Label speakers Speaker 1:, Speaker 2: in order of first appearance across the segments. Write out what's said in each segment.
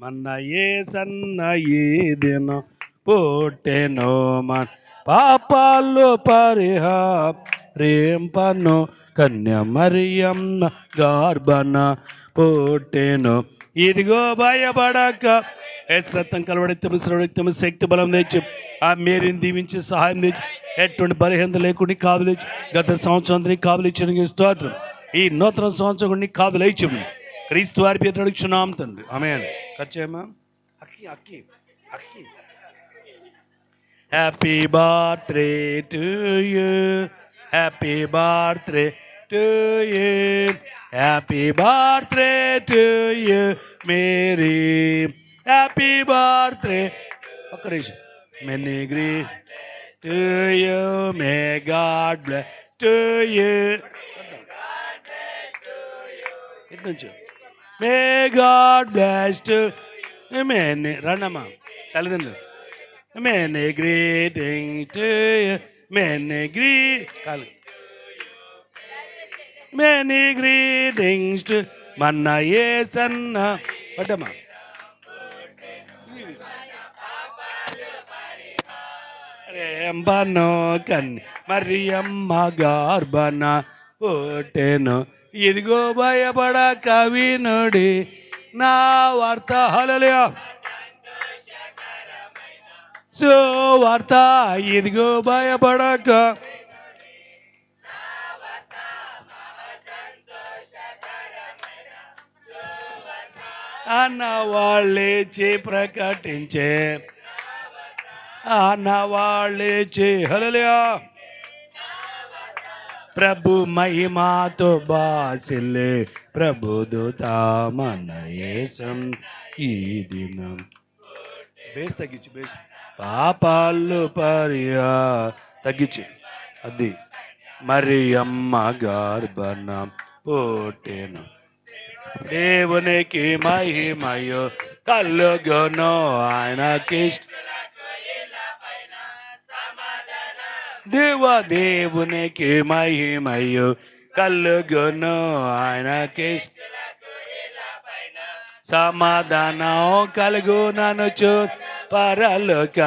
Speaker 1: మన ఏ సన్న ఈ దినం పుట్టెను మన పాపాలు పరిహారింపను కన్య మరియమ్మ గార్బన పుట్టెను ఇదిగో భయపడక. రక్తం కలవడిత్తము శ్రవడిత్తము శక్తి బలం తెచ్చు ఆ మేరీని దీవించి సహాయం తెచ్చు ఎటువంటి బలహీనత లేకుండా నీకు గత సంవత్సరం నీకు కాదులు ఇచ్చిన స్తోత్రం. ఈ నూతన సంవత్సరం కూడా నీకు కాదులు క్రీస్తు వారి పేరు అడుగుచున్నాం తండ్రి. ఆమె ఖర్చేమా అక్కి అక్కి అక్కి happy birthday to you happy birthday to you happy birthday to you merry happy birthday ఒక్క నిమిషం. Many greet to you may God bless to you ఇటు నుంచి. మే గాడ్ బ్లాస్ట్ మే రండమ్మా తల్లిదండ్రులు. Many greeting to many greet కాలు. Many greetings to మన్న ఏ సన్న పడ్డమ్మా. రేంబనో కన్ మరియమ్మ గార్బన పుట్టెను ఇదిగో భయపడ కవినుడి నా వార్త హలలియా సో వార్త ఇదిగో భయపడక అన్న వాళ్ళేచి ప్రకటించే అన్న వాళ్ళేచి హలలియా ప్రభు మహిమాతో బాసిలే ప్రభు మన యేసం ఈ దినం. బేస్ తగ్గించు బేస్. పాపాలు పరియా తగ్గించు. అది మరి అమ్మ గర్భన పుట్టెను దేవునికి మహిమయో కలుగును ఆయనకి దేవ దేవునికి మహిమయో కలుగును. ఆయనకి సమాధానం కలుగుననుచు పరలోక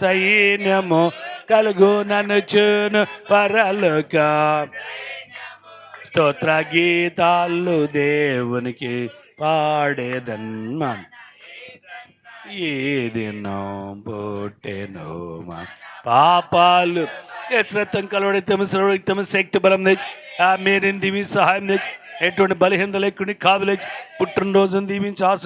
Speaker 1: సైన్యము కలుగుననుచును పరలోక స్తోత్ర గీతాలు దేవునికి పాడేదన్మాన్ ఈ దినం పుట్టెను మా పాపాలు శ్రద్ధం కలవడితము శ్రవడితము శక్తి బలం తెచ్చి ఆ మీరిని దీవి సహాయం తెచ్చి ఎటువంటి బలహీనత లేకుండా కాదు లేచి పుట్టినరోజును దీవించి ఆశ